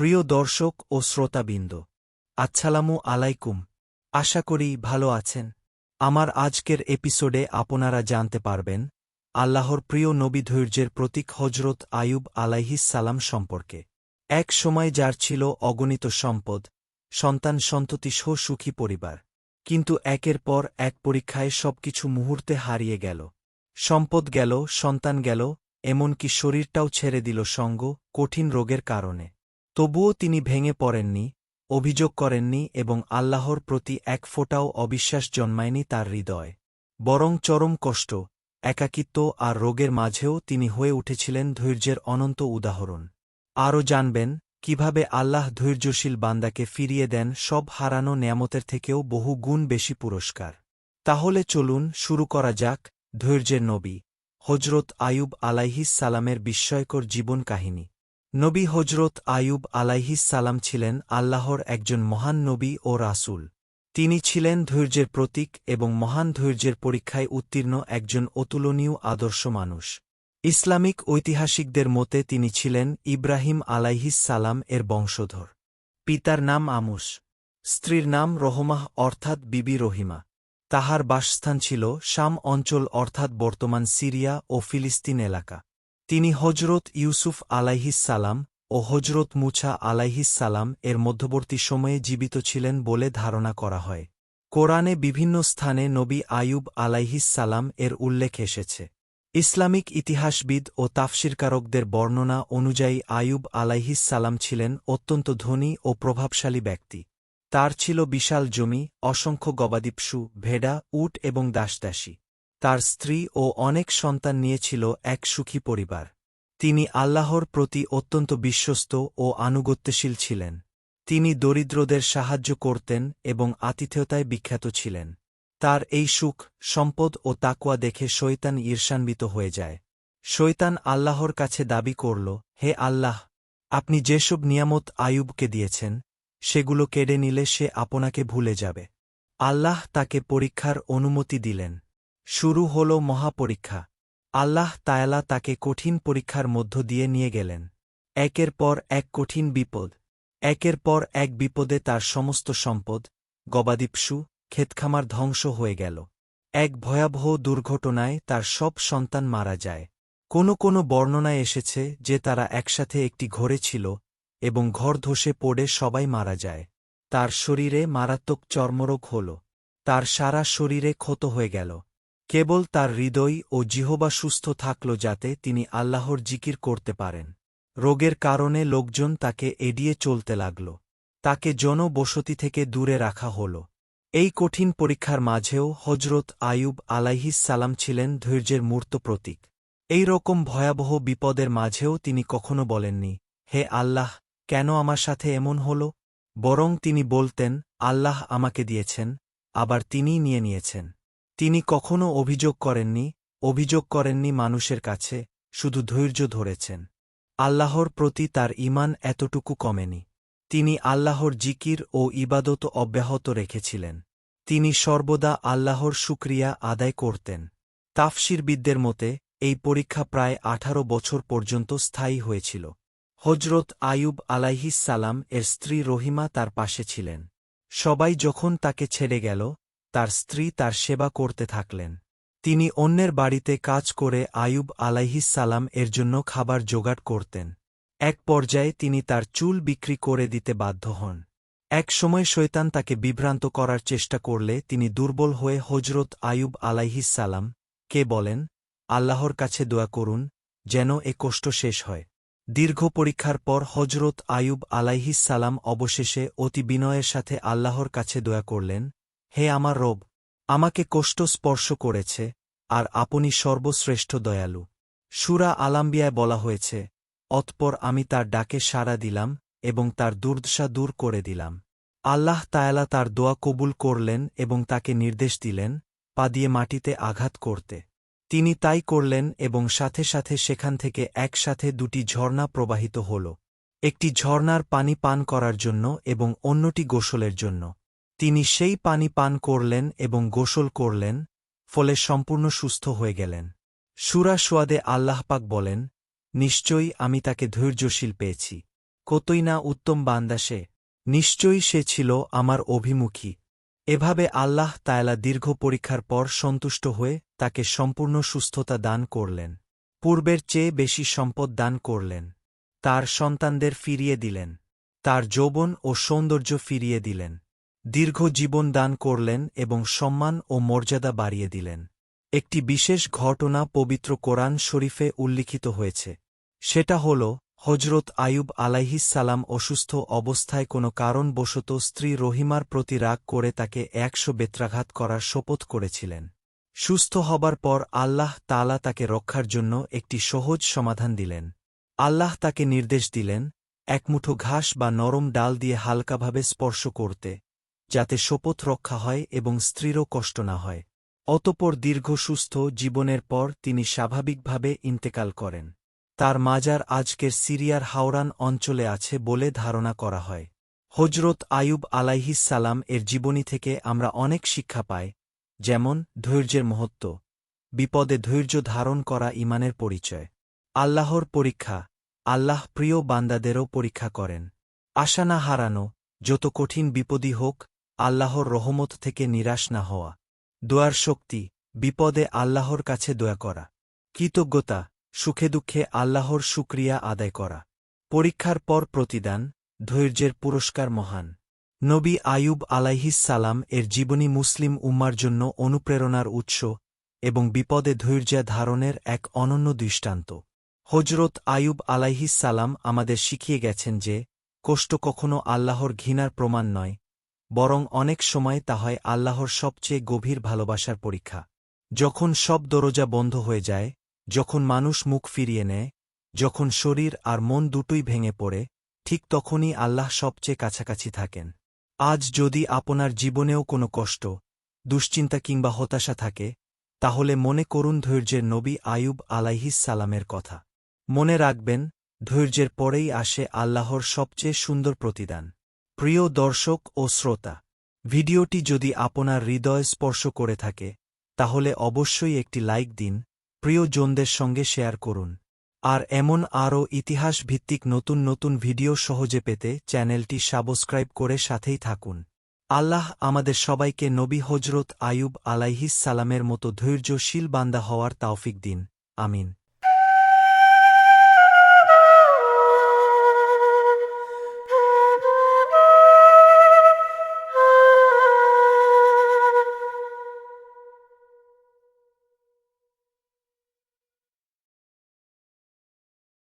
প্রিয় দর্শক ও শ্রোতাবৃন্দ আচ্ছালামু আলাইকুম। আশা করি ভালো আছেন। আমার আজকের এপিসোডে আপনারা জানতে পারবেন, আল্লাহর প্রিয় নবী ধৈর্যের প্রতীক হজরত আয়ুব আলাইহিস সালাম সম্পর্কে। এক সময় যার ছিল অগণিত সম্পদ, সন্তান সন্ততি সহ সুখী পরিবার, কিন্তু একের পর এক পরীক্ষায় সবকিছু মুহূর্তে হারিয়ে গেল। সম্পদ গেল, সন্তান গেল, এমনকি শরীরটাও ছেড়ে দিল সঙ্গ, কঠিন রোগের কারণে। তবুও তিনি ভেঙে পড়েননি, অভিযোগ করেননি এবং আল্লাহর প্রতি এক ফোঁটাও অবিশ্বাস জন্মায়নি তার হৃদয়, বরং চরম কষ্ট, একাকিত্ব আর রোগের মাঝেও তিনি হয়ে উঠেছিলেন ধৈর্যের অনন্ত উদাহরণ। আরও জানবেন, কীভাবে আল্লাহ ধৈর্যশীল বান্দাকে ফিরিয়ে দেন সব হারানো নিয়ামতের থেকেও বহু গুণ বেশি পুরস্কার। তাহলে চলুন শুরু করা যাক ধৈর্যের নবী হজরত আয়ুব আলাইহিস সালামের বিস্ময়কর জীবন কাহিনী। নবী হজরত আয়ুব সালাম ছিলেন আল্লাহর একজন মহান নবী ও রাসূল। তিনি ছিলেন ধৈর্যের প্রতীক এবং মহান ধৈর্যের পরীক্ষায় উত্তীর্ণ একজন অতুলনীয় আদর্শ মানুষ। ইসলামিক ঐতিহাসিকদের মতে তিনি ছিলেন ইব্রাহিম সালাম এর বংশধর। পিতার নাম আমুস, স্ত্রীর নাম রহমাহ অর্থাৎ বিবি রহিমা। তাহার বাসস্থান ছিল শাম অঞ্চল অর্থাৎ বর্তমান সিরিয়া ও ফিলিস্তিন এলাকা। তিনি হজরত ইউসুফ আলাইহিস সালাম ও হজরত মুছা আলাইহিস সালাম এর মধ্যবর্তী সময়ে জীবিত ছিলেন বলে ধারণা করা হয়। কোরআনে বিভিন্ন স্থানে নবী আয়ুব আলাইহিস সালাম এর উল্লেখ এসেছে। ইসলামিক ইতিহাসবিদ ও তাফসিরকারকদের বর্ণনা অনুযায়ী আয়ুব আলাইহিস সালাম ছিলেন অত্যন্ত ধনী ও প্রভাবশালী ব্যক্তি। তার ছিল বিশাল জমি, অসংখ্য গবাদিপশু, ভেড়া, উট এবং দাসদাসী। তার স্ত্রী ও অনেক সন্তান নিয়েছিল এক সুখী পরিবার। তিনি আল্লাহর প্রতি অত্যন্ত বিশ্বস্ত ও আনুগত্যশীল ছিলেন। তিনি দরিদ্রদের সাহায্য করতেন এবং আতিথেয়তায় বিখ্যাত ছিলেন। তার এই সুখ, সম্পদ ও তাকুয়া দেখে শৈতান ঈর্ষান্বিত হয়ে যায়। শৈতান আল্লাহর কাছে দাবি করল, হে আল্লাহ, আপনি যেসব নিয়ামত আয়ুবকে দিয়েছেন, সেগুলো কেড়ে নিলে সে আপনাকে ভুলে যাবে। আল্লাহ তাকে পরীক্ষার অনুমতি দিলেন। শুরু হল মহাপরীক্ষা। আল্লাহ তায়ালা তাকে কঠিন পরীক্ষার মধ্য দিয়ে নিয়ে গেলেন। একের পর এক কঠিন বিপদ। একের পর এক বিপদে তার সমস্ত সম্পদ, গবাদিপশু, ক্ষেতখামার ধ্বংস হয়ে গেল। এক ভয়াবহ দুর্ঘটনায় তার সব সন্তান মারা যায়। কোনো কোনো বর্ণনায় এসেছে যে তারা একসাথে একটি ঘরে ছিল এবং ঘর ধসে পড়ে সবাই মারা যায়। তার শরীরে মারাত্মক চর্মরোগ হল। তার সারা শরীরে ক্ষত হয়ে গেল। কেবল তার হৃদয় ও জিহবা সুস্থ থাকল যাতে তিনি আল্লাহর জিকির করতে পারেন। রোগের কারণে লোকজন তাকে এড়িয়ে চলতে লাগল। তাকে জনবসতি থেকে দূরে রাখা হল। এই কঠিন পরীক্ষার মাঝেও হজরত আয়ুব আলাইহিস সালাম ছিলেন ধৈর্যের মূর্ত প্রতীক। এই রকম ভয়াবহ বিপদের মাঝেও তিনি কখনো বলেননি, হে আল্লাহ, কেন আমার সাথে এমন হল? বরং তিনি বলতেন, আল্লাহ আমাকে দিয়েছেন, আবার তিনিই নিয়ে নিয়েছেন। তিনি কখনো অভিযোগ করেননি অভিযোগ করেননি মানুষের কাছে, শুধু ধৈর্য ধরেছেন। আল্লাহর প্রতি তার ইমান এতটুকু কমেনি। তিনি আল্লাহর জিকির ও ইবাদত অব্যাহত রেখেছিলেন। তিনি সর্বদা আল্লাহর শুক্রিয়া আদায় করতেন। তাফসিরবিদদের মতে, এই পরীক্ষা প্রায় আঠারো বছর পর্যন্ত স্থায়ী হয়েছিল। হজরত আয়ুব আলাইহিস সালাম এর স্ত্রী রহিমা তার পাশে ছিলেন। সবাই যখন তাকে ছেড়ে গেল তার স্ত্রী তার সেবা করতে থাকলেন। তিনি অন্যের বাড়িতে কাজ করে আয়ুব সালাম এর জন্য খাবার জোগাড় করতেন। এক পর্যায়ে তিনি তার চুল বিক্রি করে দিতে বাধ্য হন। এক সময় শৈতান তাকে বিভ্রান্ত করার চেষ্টা করলে তিনি দুর্বল হয়ে হজরত আয়ুব সালাম কে বলেন, আল্লাহর কাছে দোয়া করুন, যেন এ কষ্ট শেষ হয়। দীর্ঘ পরীক্ষার পর হজরত আয়ুব সালাম অবশেষে অতি বিনয়ের সাথে আল্লাহর কাছে দয়া করলেন হে আমার রব, আমাকে কষ্ট স্পর্শ করেছে, আর আপনি সর্বশ্রেষ্ঠ দয়ালু। সুরা আলাম্বিয়ায় বলা হয়েছে, অতপর আমি তার ডাকে সাড়া দিলাম এবং তার দুর্দশা দূর করে দিলাম। আল্লাহ তায়ালা তার দোয়া কবুল করলেন এবং তাকে নির্দেশ দিলেন, পা দিয়ে মাটিতে আঘাত করতে। তিনি তাই করলেন এবং সাথে সাথে সেখান থেকে একসাথে দুটি ঝর্ণা প্রবাহিত হল। একটি ঝর্ণার পানি পান করার জন্য এবং অন্যটি গোসলের জন্য। তিনি সেই পানি পান করলেন এবং গোসল করলেন, ফলে সম্পূর্ণ সুস্থ হয়ে গেলেন। সুরা সোয়াদে আল্লাহপাক বলেন, নিশ্চয়ই আমি তাকে ধৈর্যশীল পেয়েছি। কতই না উত্তম বান্দা সে। নিশ্চয়ই সে ছিল আমার অভিমুখী। এভাবে আল্লাহ তায়ালা দীর্ঘ পরীক্ষার পর সন্তুষ্ট হয়ে তাকে সম্পূর্ণ সুস্থতা দান করলেন। পূর্বের চেয়ে বেশি সম্পদ দান করলেন। তার সন্তানদের ফিরিয়ে দিলেন। তার যৌবন ও সৌন্দর্য ফিরিয়ে দিলেন। দীর্ঘ জীবন দান করলেন এবং সম্মান ও মর্যাদা বাড়িয়ে দিলেন। একটি বিশেষ ঘটনা পবিত্র কোরআন শরীফে উল্লিখিত হয়েছে। সেটা হল হজরত আয়ুব আলাইহিসালাম অসুস্থ অবস্থায় কোনো কারণবশত স্ত্রী রহিমার প্রতি রাগ করে তাকে একশো বেত্রাঘাত করার শপথ করেছিলেন। সুস্থ হবার পর আল্লাহ তালা তাকে রক্ষার জন্য একটি সহজ সমাধান দিলেন। আল্লাহ তাকে নির্দেশ দিলেন, একমুঠো ঘাস বা নরম ডাল দিয়ে হালকাভাবে স্পর্শ করতে। যাতে শপথ রক্ষা হয় এবং স্ত্রীরও কষ্ট না হয়। অতপর দীর্ঘ সুস্থ জীবনের পর তিনি স্বাভাবিকভাবে ইন্তেকাল করেন। তার মাজার আজকের সিরিয়ার হাওরান অঞ্চলে আছে বলে ধারণা করা হয়। হজরত আয়ুব আলাইহিসালাম এর জীবনী থেকে আমরা অনেক শিক্ষা পাই, যেমন ধৈর্যের মহত্ব, বিপদে ধৈর্য ধারণ করা ইমানের পরিচয়, আল্লাহর পরীক্ষা, আল্লাহ প্রিয় বান্দাদেরও পরীক্ষা করেন, আশা না হারানো, যত কঠিন বিপদই হোক আল্লাহর রহমত থেকে নিরাশ না হওয়া। দোয়ার শক্তি, বিপদে আল্লাহর কাছে দয়া করা। কৃতজ্ঞতা, সুখে দুঃখে আল্লাহর শুক্রিয়া আদায় করা। পরীক্ষার পর প্রতিদান, ধৈর্যের পুরস্কার মহান। নবী আয়ুব আলাইহিসালাম এর জীবনী মুসলিম উম্মার জন্য অনুপ্রেরণার উৎস এবং বিপদে ধৈর্য ধারণের এক অনন্য দৃষ্টান্ত। হজরত আয়ুব আলাইহিসালাম আমাদের শিখিয়ে গেছেন যে, কষ্ট কখনো আল্লাহর ঘৃণার প্রমাণ নয় বরং অনেক সময় তা হয় আল্লাহর সবচেয়ে গভীর ভালোবাসার পরীক্ষা। যখন সব দরজা বন্ধ হয়ে যায়, যখন মানুষ মুখ ফিরিয়ে নেয়, যখন শরীর আর মন দুটোই ভেঙে পড়ে, ঠিক তখনই আল্লাহ সবচেয়ে কাছাকাছি থাকেন। আজ যদি আপনার জীবনেও কোনো কষ্ট, দুশ্চিন্তা কিংবা হতাশা থাকে, তাহলে মনে করুন ধৈর্যের নবী আয়ুব আলাইহিস সালামের কথা। মনে রাখবেন, ধৈর্যের পরেই আসে আল্লাহর সবচেয়ে সুন্দর প্রতিদান। প্রিয় দর্শক ও শ্রোতা, ভিডিওটি যদি আপনার হৃদয় স্পর্শ করে থাকে, তাহলে অবশ্যই একটি লাইক দিন, প্রিয়জনদের সঙ্গে শেয়ার করুন। আর এমন আরও ইতিহাস ভিত্তিক নতুন নতুন ভিডিও সহজে পেতে চ্যানেলটি সাবস্ক্রাইব করে সাথেই থাকুন। আল্লাহ আমাদের সবাইকে নবী হজরত আয়ুব আলাইহিস সালামের মতো ধৈর্যশীল বান্দা হওয়ার তাওফিক দিন। আমিন।